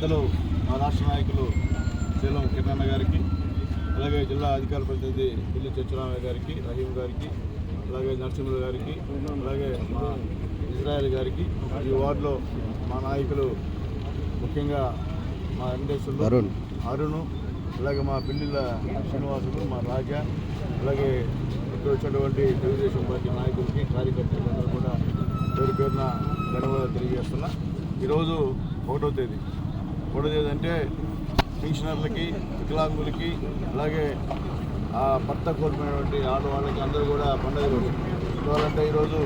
పెద్దలు మా రాష్ట్ర నాయకులు శీలం కిరణ్ గారికి అలాగే జిల్లా అధికార ప్రతినిధి పిల్లి చచ్చురామయ్య గారికి రహీం గారికి అలాగే నరసింహులు గారికి అలాగే మా ఇజ్రాయెల్ గారికి ఈ వార్డులో మా నాయకులు ముఖ్యంగా మా వెంకటేశ్వర్లు అరుణ్. అరుణ్ అలాగే మా పిల్లిల శ్రీనివాసులు మా రాజా అలాగే ఇక్కడ వచ్చినటువంటి తెలుగుదేశం పార్టీ నాయకులకి కార్యకర్తలందరూ కూడా పేరు పేరున ధన్యవాదాలు తెలియజేస్తున్నా ఈరోజు ఒకటో తేదీ కూడా తేదీ పెన్షనర్లకి వికలాంగులకి అలాగే భర్త కోల్పోయినటువంటి ఆడవాళ్ళకి అందరూ కూడా పండుగ రోజు. ఎందువల్లంటే ఈరోజు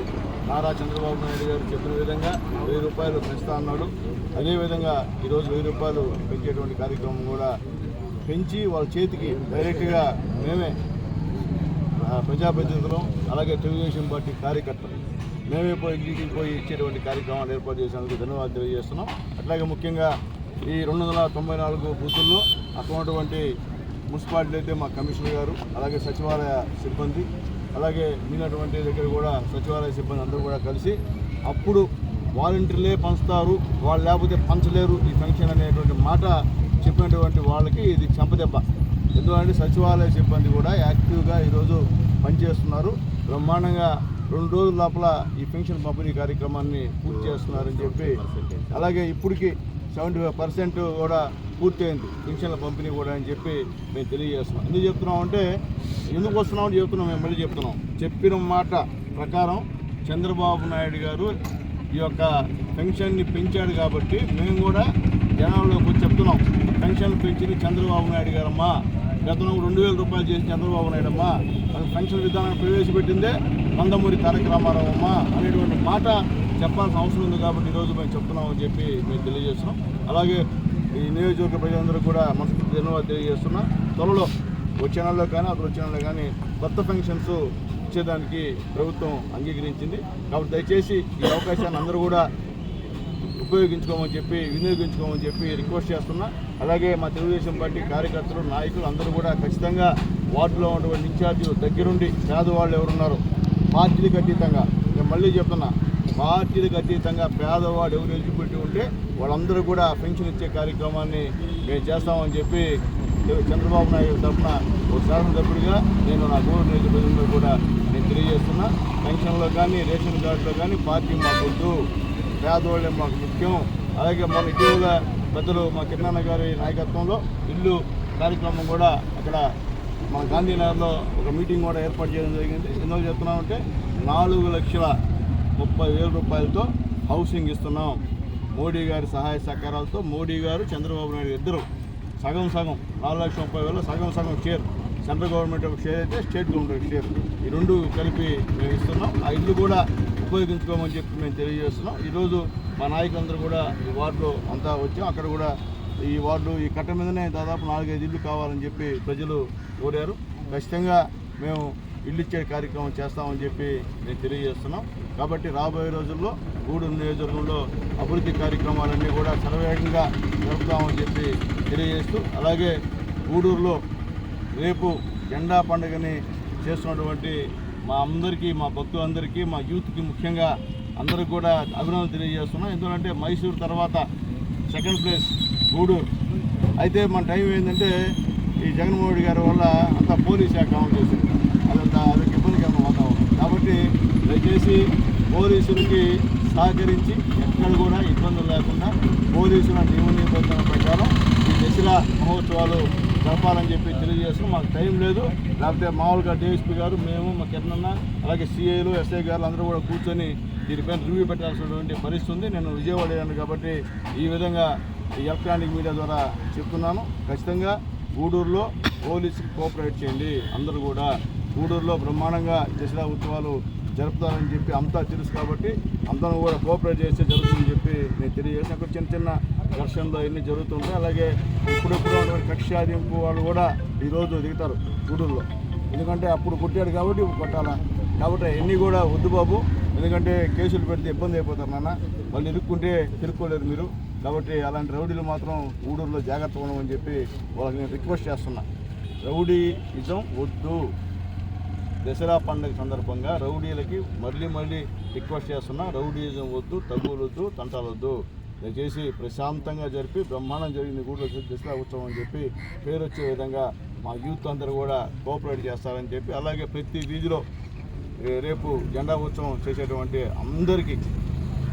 నారా చంద్రబాబు నాయుడు గారు చెప్పిన విధంగా వెయ్యి రూపాయలు పెంచుతా అన్నాడు. అదేవిధంగా ఈరోజు వెయ్యి రూపాయలు పెంచేటువంటి కార్యక్రమం కూడా పెంచి వాళ్ళ చేతికి డైరెక్ట్గా మేమే ప్రజాప్రతినిధులం అలాగే తెలుగుదేశం పార్టీ కార్యకర్తలు. మేమే పోయి ఇంటికి పోయి ఇచ్చేటువంటి కార్యక్రమాలు ఏర్పాటు చేసినందుకు ధన్యవాదాలు తెలియజేస్తున్నాం. అట్లాగే ముఖ్యంగా ఈ రెండు వందల తొంభై నాలుగు బూతుల్లో అటువంటి మున్సిపాలిటీ అయితే మా కమిషనర్ గారు అలాగే సచివాలయ సిబ్బంది అలాగే మిగిలినటువంటి దగ్గర కూడా సచివాలయ సిబ్బంది అందరూ కూడా కలిసి అప్పుడు వాలంటీర్లే పంచుతారు వాళ్ళు లేకపోతే పంచలేరు ఈ ఫంక్షన్ అనేటువంటి మాట చెప్పినటువంటి వాళ్ళకి ఇది చెంపదెబ్బ. ఎందుకంటే సచివాలయ సిబ్బంది కూడా యాక్టివ్గా ఈరోజు పనిచేస్తున్నారు. బ్రహ్మాండంగా రెండు రోజుల లోపల ఈ పెన్షన్ పంపిణీ కార్యక్రమాన్ని పూర్తి చేస్తున్నారని చెప్పి అలాగే ఇప్పటికి సెవెంటీ ఫైవ్ పర్సెంట్ కూడా పూర్తయింది. పెన్షన్ల పంపిణీ కూడా అని చెప్పి మేము తెలియజేస్తున్నాం. ఎందుకు చెప్తున్నాం అంటే ఎందుకు వస్తున్నామని చెప్తున్నాం మేము మళ్ళీ చెప్తున్నాం. చెప్పిన మాట ప్రకారం చంద్రబాబు నాయుడు గారు ఈ యొక్క పెన్షన్ని పెంచాడు కాబట్టి మేము కూడా జనాల్లోకి వచ్చి చెప్తున్నాం. పెన్షన్ పెంచింది చంద్రబాబు నాయుడు గారమ్మా. గతంలో రెండు వేల రూపాయలు చేసి చంద్రబాబు నాయుడు అమ్మా. అది పెన్షన్ విధానాన్ని ప్రవేశపెట్టిందే నందమూరి తారక రామారావు అమ్మ అనేటువంటి మాట చెప్పాల్సిన అవసరం ఉంది కాబట్టి ఈరోజు మేము చెప్తున్నామని చెప్పి మేము తెలియజేస్తున్నాం. అలాగే ఈ నియోజకవర్గ ప్రజలందరూ కూడా మనస్ఫూర్తి ధన్యవాదాలు తెలియజేస్తున్నా. త్వరలో వచ్చే నెలలో కానీ అతను వచ్చే నెలలో కానీ కొత్త పెన్షన్స్ ఇచ్చేదానికి ప్రభుత్వం అంగీకరించింది. కాబట్టి దయచేసి ఈ అవకాశాన్ని అందరూ కూడా ఉపయోగించుకోమని చెప్పి వినియోగించుకోమని చెప్పి రిక్వెస్ట్ చేస్తున్నా. అలాగే మా తెలుగుదేశం పార్టీ కార్యకర్తలు నాయకులు అందరూ కూడా ఖచ్చితంగా వార్డులో ఉన్నటువంటి ఇన్ఛార్జీలు దగ్గరుండి పేదవాళ్ళు ఎవరున్నారో పార్టీలకు అతీతంగా నేను మళ్ళీ చెప్తున్నా. పార్టీలకు అతీతంగా పేదవాడు ఎవరు ఎలిజిబిలిటీ ఉంటే వాళ్ళందరూ కూడా పెన్షన్ ఇచ్చే కార్యక్రమాన్ని మేము చేస్తామని చెప్పి చంద్రబాబు నాయుడు తరఫున ఒక శాసనసభ్యుడిగా నేను నా గోరు నియోజకవర్గంలో కూడా నేను తెలియజేస్తున్నా. పెన్షన్లో కానీ రేషన్ కార్డులో కానీ పార్టీ మాకొద్దు పేదవాళ్ళే మాకు ముఖ్యం. అలాగే మన ఇటీవల పెద్దలు మా కిరణాన్న గారి నాయకత్వంలో ఇల్లు కార్యక్రమం కూడా అక్కడ మన గాంధీనగర్లో ఒక మీటింగ్ కూడా ఏర్పాటు చేయడం జరిగింది. ఎందుకు చెప్తున్నామంటే నాలుగు లక్షల ముప్పై వేల రూపాయలతో హౌసింగ్ ఇస్తున్నాం. మోడీ గారి సహాయ సహకారాలతో మోడీ గారు చంద్రబాబు నాయుడు ఇద్దరు. సగం సగం నాలుగు లక్షల ముప్పై వేలు సగం సగం షేర్. సెంట్రల్ గవర్నమెంట్ ఒక షేర్ అయితే స్టేట్ గవర్నమెంట్ ఒక షేర్. ఈ రెండు కలిపి మేము ఇస్తున్నాం. ఆ ఇల్లు కూడా ఉపయోగించుకోమని చెప్పి మేము తెలియజేస్తున్నాం. ఈరోజు మా నాయకులందరూ కూడా ఈ వార్డులో అంతా వచ్చాం. అక్కడ కూడా ఈ వార్డు ఈ కట్ట మీదనే దాదాపు నాలుగైదు ఇల్లు కావాలని చెప్పి ప్రజలు కోరారు. ఖచ్చితంగా మేము ఇల్లు ఇచ్చే కార్యక్రమం చేస్తామని చెప్పి నేను తెలియజేస్తున్నాం. కాబట్టి రాబోయే రోజుల్లో గూడూరు నియోజకవర్గంలో అభివృద్ధి కార్యక్రమాలన్నీ కూడా సర్వేగంగా జరుపుతామని చెప్పి తెలియజేస్తూ అలాగే గూడూరులో రేపు జెండా పండుగని చేస్తున్నటువంటి మా అందరికీ మా భక్తులందరికీ మా యూత్కి ముఖ్యంగా అందరికి కూడా అభినందన తెలియజేస్తున్నాం. ఎందుకంటే మైసూరు తర్వాత సెకండ్ ప్లేస్ గూడూరు. అయితే మన టైం ఏంటంటే ఈ జగన్మోహన్ రెడ్డి గారి వల్ల అంతా పోలీస్ శాఖ అమలు చేసింది. అదంత అదొక ఇబ్బందికరమైన వాతావరణం. కాబట్టి దయచేసి పోలీసులకి సహకరించి ఎక్కడ కూడా ఇబ్బందులు లేకుండా పోలీసుల నియమ నిబంధనల ప్రకారం ఈ దసరా మహోత్సవాలు జరపాలని చెప్పి తెలియజేస్తున్నాం. మాకు టైం లేదు. లేకపోతే మామూలుగా డిఎస్పీ గారు మేము మా కిరణన్న అలాగే సిఐలు ఎస్ఐ గారు అందరూ కూడా కూర్చొని దీనిపైన రివ్యూ పెట్టాల్సినటువంటి పరిస్థితి ఉంది నేను విజయవాడ కాబట్టి ఈ విధంగా ఎలక్ట్రానిక్ మీడియా ద్వారా చెప్తున్నాను. ఖచ్చితంగా గూడూరులో పోలీసుకి కోఆపరేట్ చేయండి. అందరూ కూడా గూడూరులో బ్రహ్మాండంగా దసరా ఉత్సవాలు జరుపుతారని చెప్పి అంతా తెలుసు కాబట్టి అందరం కూడా కోఆపరేట్ చేస్తే జరుగుతుందని చెప్పి నేను తెలియజేసిన అక్కడ చిన్న చిన్న ఘర్షణలు అవన్నీ జరుగుతుంటాయి. అలాగే ఇప్పుడెప్పుడు ఉన్నటువంటి కక్షాదింపు వాళ్ళు కూడా ఈరోజు దిగుతారు గూడూరులో. ఎందుకంటే అప్పుడు కొట్టాడు కాబట్టి ఇప్పుడు కొట్టాలా? కాబట్టి అవన్నీ కూడా వద్దు బాబు. ఎందుకంటే కేసులు పెడితే ఇబ్బంది అయిపోతారు నాన్న. వాళ్ళు ఇరుక్కుంటే తిరుక్కోలేరు మీరు. కాబట్టి అలాంటి రౌడీలు మాత్రం ఊడూరులో జాగ్రత్త ఉండమని చెప్పి వాళ్ళకి నేను రిక్వెస్ట్ చేస్తున్నా. రౌడీ నిజం వద్దు. దసరా పండుగ సందర్భంగా రౌడీలకి మళ్ళీ మళ్ళీ రిక్వెస్ట్ చేస్తున్నా రౌడీజం వద్దు తగ్గులొద్దు తంటాలొద్దు. దయచేసి ప్రశాంతంగా జరిపి బ్రహ్మాండం జరిగింది గుడిలో దసరా ఉత్సవం అని చెప్పి పేరు వచ్చే విధంగా మా యూత్ అందరూ కూడా కోఆపరేట్ చేస్తారని చెప్పి అలాగే ప్రతి వీధిలో రేపు జెండా ఉత్సవం చేసేటువంటి అందరికీ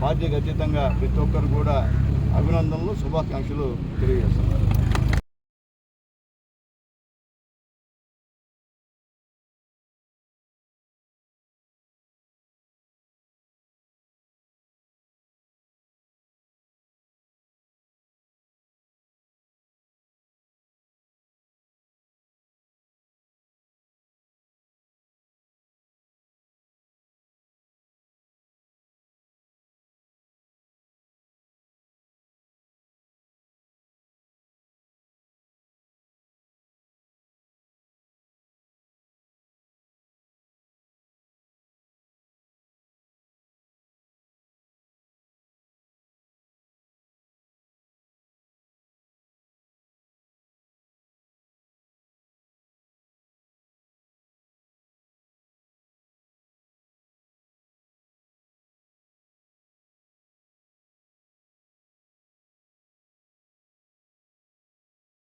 పార్టీకి అతీతంగా ప్రతి ఒక్కరు కూడా అభినందనలు శుభాకాంక్షలు తెలియజేస్తున్నారు.